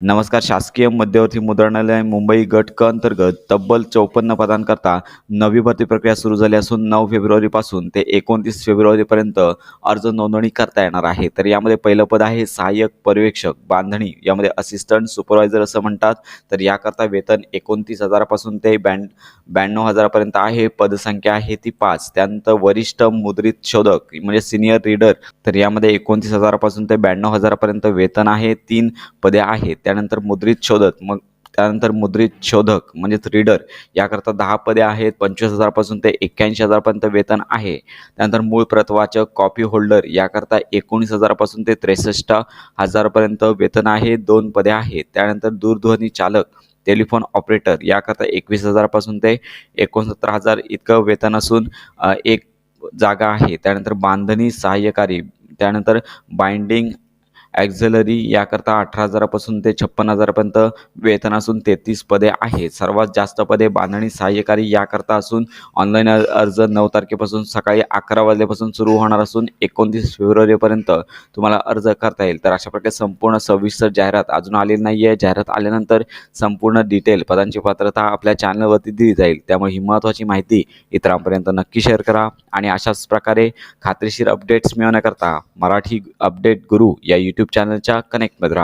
नमस्कार शासकीय मध्यवर्ती मुद्रणालय मुंबई गट क अंतर्गत तब्बल चौपन्न पदांकरता नवी भरती प्रक्रिया सुरू झाली असून नऊ फेब्रुवारीपासून ते एकोणतीस फेब्रुवारीपर्यंत अर्ज नोंदणी करता येणार आहे. तर यामध्ये पहिलं पद आहे सहाय्यक पर्यवेक्षक बांधणी. यामध्ये असिस्टंट सुपरवायझर असं म्हणतात. तर याकरता वेतन एकोणतीस हजारापासून ते ब्याण् ब्याण्णव हजारापर्यंत आहे. पदसंख्या आहे ती पाच. त्यानंतर वरिष्ठ मुद्रित शोधक म्हणजे सिनियर रीडर तर यामध्ये एकोणतीस हजारापासून ते ब्याण्णव हजारापर्यंत वेतन आहे. तीन पदे आहेत. त्यानंतर मुद्रित शोधक मग त्यानंतर मुद्रित शोधक म्हणजेच रीडर याकरता दहा पदे आहेत. पंचवीस हजारपासून ते एक्क्याऐंशी हजारपर्यंत वेतन आहे. त्यानंतर मूळ प्रतवाचक कॉपी होल्डर याकरता एकोणीस हजारापासून ते त्रेसष्ट हजारपर्यंत वेतन आहे. दोन पदे आहेत. त्यानंतर दूरध्वनी चालक टेलिफोन ऑपरेटर याकरता एकवीस हजारापासून ते एकोणसत्तर हजार इतकं वेतन असून एक जागा आहे. त्यानंतर बांधणी सहाय्यकारी त्यानंतर बाइंडिंग ॲक्झलरी याकरता अठरा हजारापासून ते छप्पन हजारापर्यंत वेतन असून तेहतीस पदे आहेत. सर्वात जास्त पदे बांधणी सहाय्यकारी याकरता असून ऑनलाईन अर्ज नऊ तारखेपासून सकाळी अकरा वाजल्यापासून सुरू होणार असून एकोणतीस फेब्रुवारीपर्यंत तुम्हाला अर्ज करता येईल. तर अशा प्रकारे संपूर्ण सविस्तर जाहिरात अजून आलेली नाही आहे जाहिरात आल्यानंतर संपूर्ण डिटेल पदांची पात्रता आपल्या चॅनलवरती दिली जाईल. त्यामुळे ही महत्त्वाची माहिती इतरांपर्यंत नक्की शेअर करा आणि अशाच प्रकारे खात्रीशीर अपडेट्स मिळवण्याकरता मराठी अपडेट गुरु या यूट्यूब चॅनलच्या कनेक्टमध्ये राहा.